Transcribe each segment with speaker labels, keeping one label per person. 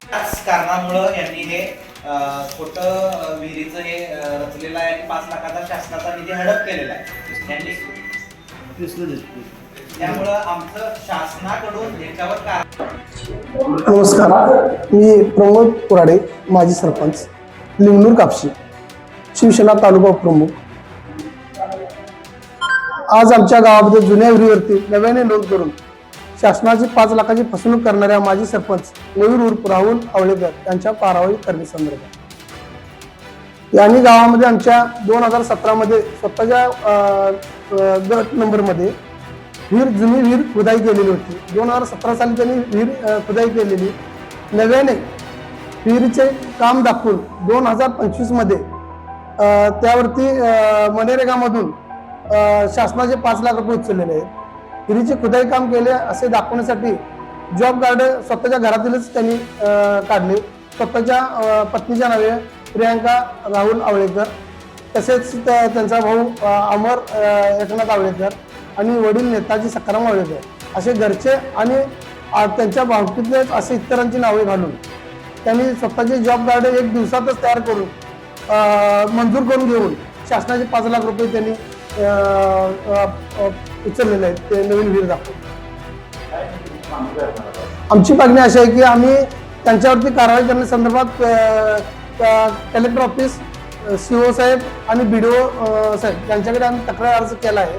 Speaker 1: त्याच कारणामुळं यांनी हे अं, खोटं विहिरीचं हे रचलेलं आहे आणि पाच लाखाचा शासनाचा निधी हडप केलेला आहे. यांनी त्यामुळं आमचं शासनाकडून याच्यावर कार
Speaker 2: नमस्कार. मी प्रमोद पुराडे माजी सरपंच लिंगनूर कापशी शिवसेना तालुका प्रमुख. आज आमच्या गावामध्ये जुन्या विहिरीवरती नव्याने नोंद करून शासनाची पाच लाखाची फसवणूक करणाऱ्या माजी सरपंच मयूर उर्फ राहुल आवळेकर यांच्या कारवाई करण्यासंदर्भात यांनी गावामध्ये आमच्या दोन हजार सतरामध्ये स्वतःच्या गट नंबरमध्ये विहीर जुनी विहीर खुदाई केलेली होती. दोन हजार सतरा साली त्यांनी विहीर खुदाई केलेली. नव्याने विहिरीचे काम दाखवून दोन हजार पंचवीसमध्ये अं, त्यावरती अं, मनरेगामधून शासनाचे पाच लाख रुपये उचललेले आहेत. हिरीचे खुदाई काम केले असे दाखवण्यासाठी जॉब कार्ड स्वतःच्या घरातीलच त्यांनी काढले. स्वतःच्या पत्नीच्या नावे प्रियांका राहुल आवळेकर. तसेच त्या- त्यांचा भाऊ अमर एकनाथ आवळेकर आणि वडील नेताजी सखाराम आवळेकर. असे घरचे आणि त्यांच्या भावकीतले असे इतरांची नावे घालून त्यांनी स्वतःचे जॉब कार्ड एक दिवसातच तयार करून मंजूर करून घेऊन शासनाचे पाच लाख रुपये त्यांनी उचललेले आहेत. ते नवीन वीर दाखवतो आमची मागणी अशी आहे की आम्ही त्यांच्यावरती कारवाई करण्यासंदर्भात कलेक्टर ऑफिस सीओ साहेब आणि बी डी ओ साहेब यांच्याकडे आम्ही तक्रार अर्ज केला आहे.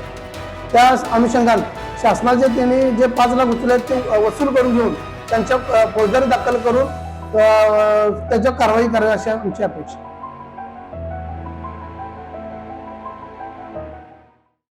Speaker 2: त्या अनुषंगाने शासनाचे त्यांनी जे पाच लाख उचलले आहेत ते वसूल करून घेऊन त्यांच्या फौजदारी दाखल करून त्याच्या त्याच्यावर कारवाई करावी अशी आमची अपेक्षा